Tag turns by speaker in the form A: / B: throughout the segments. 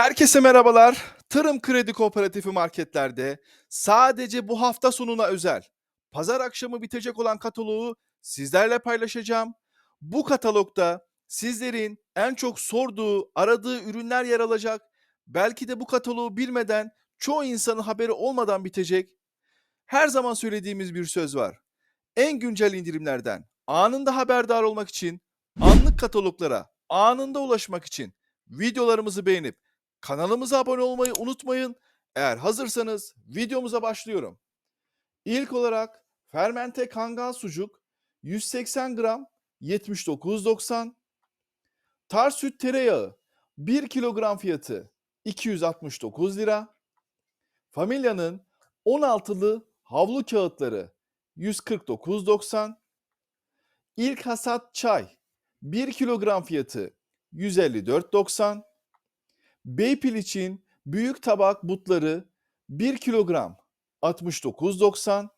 A: Herkese merhabalar. Tarım Kredi Kooperatifi marketlerde sadece bu hafta sonuna özel pazar akşamı bitecek olan kataloğu sizlerle paylaşacağım. Bu katalogda sizlerin en çok sorduğu, aradığı ürünler yer alacak. Belki de bu kataloğu bilmeden çoğu insanın haberi olmadan bitecek. Her zaman söylediğimiz bir söz var. En güncel indirimlerden anında haberdar olmak için, anlık kataloglara anında ulaşmak için videolarımızı beğenip Kanalımıza abone olmayı unutmayın. Eğer hazırsanız videomuza başlıyorum. İlk olarak fermente kangal sucuk 180 gram 79.90. Tar süt tereyağı 1 kilogram fiyatı 269 lira. Familya'nın 16'lı havlu kağıtları 149.90. İlk hasat çay 1 kilogram fiyatı 154.90. Beypil için büyük tabak butları 1 kilogram 69.90.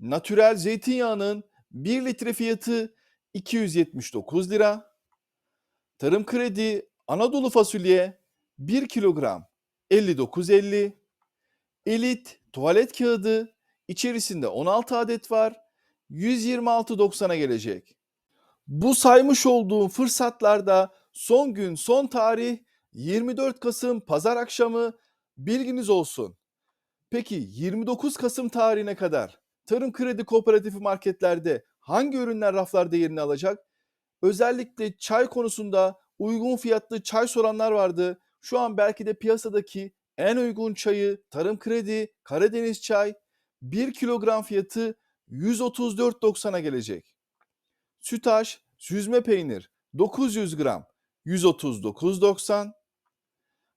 A: Natürel zeytinyağının 1 litre fiyatı 279 lira. Tarım kredi Anadolu fasulye 1 kilogram 59.50. Elit tuvalet kağıdı içerisinde 16 adet var. 126.90'a gelecek. Bu saymış olduğum fırsatlarda son gün son tarih 24 Kasım pazar akşamı bilginiz olsun. Peki 29 Kasım tarihine kadar Tarım Kredi Kooperatifi marketlerde hangi ürünler raflarda yerini alacak? Özellikle çay konusunda uygun fiyatlı çay soranlar vardı. Şu an belki de piyasadaki en uygun çayı Tarım Kredi Karadeniz çay 1 kilogram fiyatı 134.90'a gelecek. Sütaş süzme peynir 900 gram 139.90.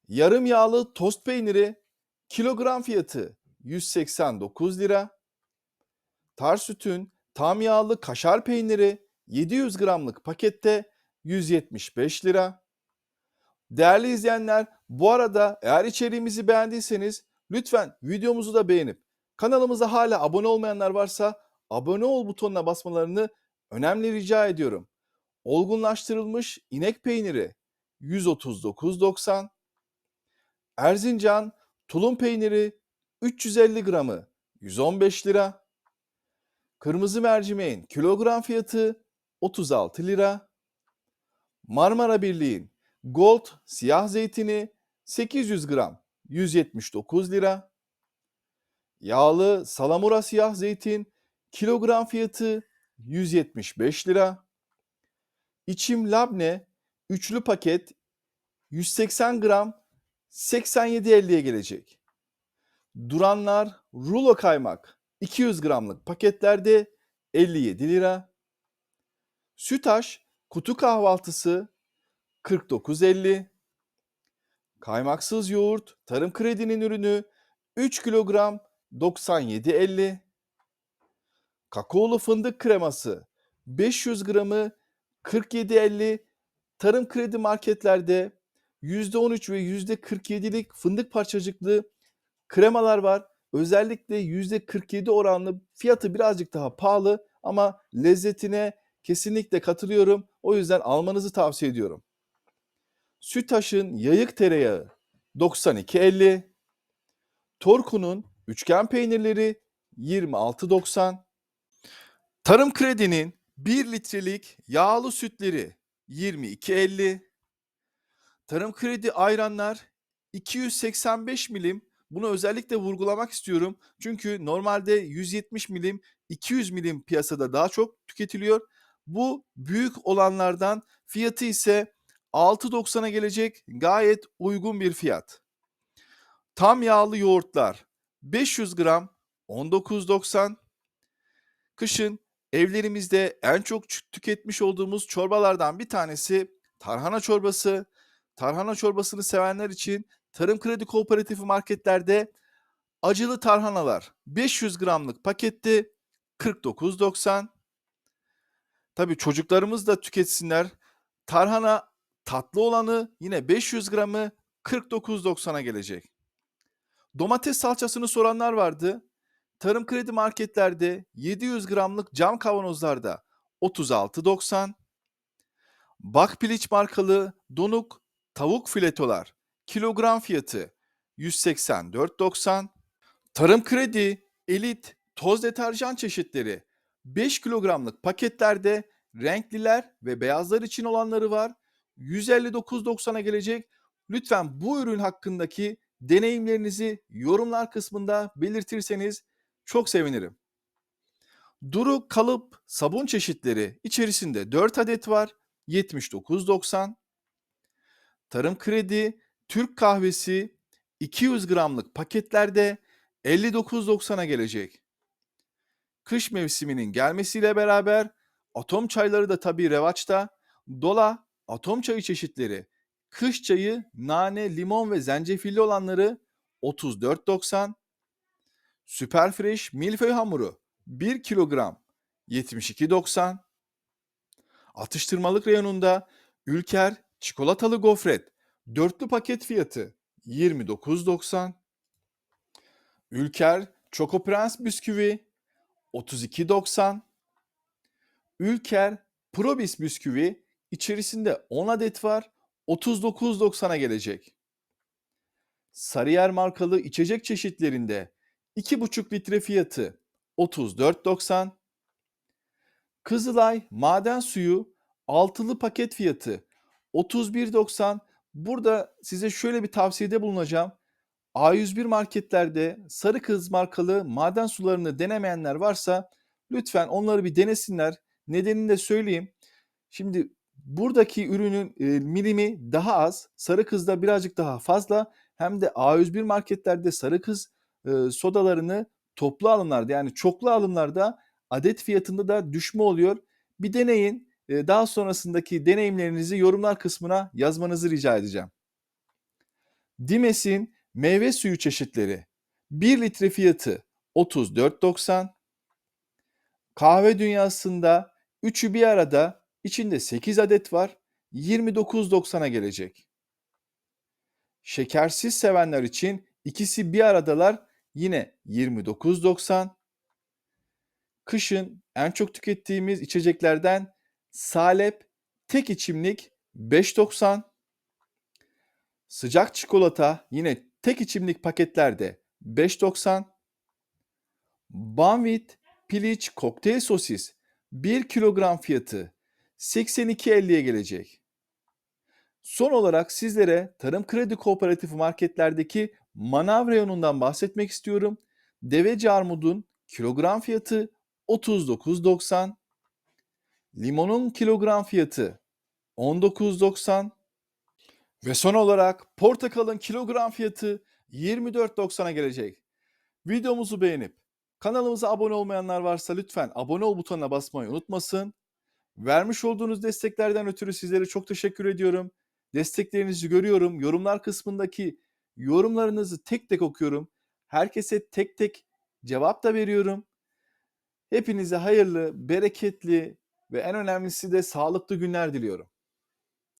A: Yarım yağlı tost peyniri kilogram fiyatı 189 lira. Tar sütün tam yağlı kaşar peyniri 700 gramlık pakette 175 lira. Değerli izleyenler bu arada eğer içeriğimizi beğendiyseniz lütfen videomuzu da beğenip kanalımıza hala abone olmayanlar varsa abone ol butonuna basmalarını önemli rica ediyorum. Olgunlaştırılmış inek peyniri 139.90 Erzincan tulum peyniri 350 gramı 115 lira. Kırmızı mercimeğin kilogram fiyatı 36 lira. Marmara Birliği'nin Gold siyah zeytini 800 gram 179 lira. Yağlı salamura siyah zeytin kilogram fiyatı 175 lira. İçim labne üçlü paket 180 gram 87.50'ye gelecek. Duranlar rulo kaymak 200 gramlık paketlerde 57 lira. Sütaş kutu kahvaltısı 49.50. Kaymaksız yoğurt Tarım Kredi'nin ürünü 3 kilogram 97.50. Kakaolu fındık kreması 500 gramı 47.50 Tarım Kredi marketlerde %13 ve %47'lik fındık parçacıklı kremalar var. Özellikle %47 oranlı fiyatı birazcık daha pahalı ama lezzetine kesinlikle katılıyorum. O yüzden almanızı tavsiye ediyorum. Sütaş'ın yayık tereyağı 92.50. Torku'nun üçgen peynirleri 26.90. Tarım Kredi'nin 1 litrelik yağlı sütleri 22.50. Tarım kredi ayranlar 285 milim. Bunu özellikle vurgulamak istiyorum. Çünkü normalde 170 milim, 200 milim piyasada daha çok tüketiliyor. Bu büyük olanlardan fiyatı ise 6.90'a gelecek gayet uygun bir fiyat. Tam yağlı yoğurtlar 500 gram 19.90. Kışın evlerimizde en çok tüketmiş olduğumuz çorbalardan bir tanesi tarhana çorbası. Tarhana çorbasını sevenler için Tarım Kredi Kooperatifi marketlerde acılı tarhanalar 500 gramlık pakette 49.90. Tabii çocuklarımız da tüketsinler. Tarhana tatlı olanı yine 500 gramı 49.90'a gelecek. Domates salçasını soranlar vardı. Tarım Kredi marketlerde 700 gramlık cam kavanozlarda 36.90. Bakpiliç markalı donuk tavuk filetolar kilogram fiyatı 184.90. Tarım Kredi Elit toz deterjan çeşitleri 5 kilogramlık paketlerde renkliler ve beyazlar için olanları var. 159.90'a gelecek. Lütfen bu ürün hakkındaki deneyimlerinizi yorumlar kısmında belirtirseniz çok sevinirim. Duru kalıp sabun çeşitleri içerisinde 4 adet var. 79.90. Tarım Kredi Türk kahvesi 200 gramlık paketlerde 59.90'a gelecek. Kış mevsiminin gelmesiyle beraber atom çayları da tabii revaçta. Dola atom çayı çeşitleri kış çayı, nane, limon ve zencefilli olanları 34.90. Süper Fresh milföy hamuru 1 kilogram 72.90. Atıştırmalık reyonunda Ülker çikolatalı gofret dörtlü paket fiyatı 29.90. Ülker Choco Prens bisküvi 32.90. Ülker Probis bisküvi içerisinde 10 adet var 39.90'a gelecek. Sarıyer markalı içecek çeşitlerinde 2,5 litre fiyatı 34.90. Kızılay maden suyu altılı paket fiyatı 31.90. Burada size şöyle bir tavsiyede bulunacağım. A101 marketlerde Sarı Kız markalı maden sularını denemeyenler varsa lütfen onları bir denesinler. Nedenini de söyleyeyim. Şimdi buradaki ürünün e, milimi daha az. Sarı Kız'da birazcık daha fazla. Hem de A101 marketlerde Sarı Kız e, sodalarını toplu alımlarda yani çoklu alımlarda adet fiyatında da düşme oluyor. Bir deneyin. Daha sonrasındaki deneyimlerinizi yorumlar kısmına yazmanızı rica edeceğim. Dimes'in meyve suyu çeşitleri 1 litre fiyatı 34.90. Kahve dünyasında üçü bir arada içinde 8 adet var 29.90'a gelecek. Şekersiz sevenler için ikisi bir aradalar yine 29.90. Kışın en çok tükettiğimiz içeceklerden Salep tek içimlik 5.90. Sıcak çikolata yine tek içimlik paketlerde 5.90. Banvit piliç kokteyl sosis 1 kilogram fiyatı 82.50'ye gelecek. Son olarak sizlere Tarım Kredi Kooperatifi marketlerdeki manav reyonundan bahsetmek istiyorum. Deveci armudun kilogram fiyatı 39.90. Limonun kilogram fiyatı 19.90. Ve son olarak portakalın kilogram fiyatı 24.90'a gelecek. Videomuzu beğenip kanalımıza abone olmayanlar varsa lütfen abone ol butonuna basmayı unutmasın. Vermiş olduğunuz desteklerden ötürü sizlere çok teşekkür ediyorum. Desteklerinizi görüyorum. Yorumlar kısmındaki yorumlarınızı tek tek okuyorum. Herkese tek tek cevap da veriyorum. Hepinize hayırlı, bereketli ve en önemlisi de sağlıklı günler diliyorum.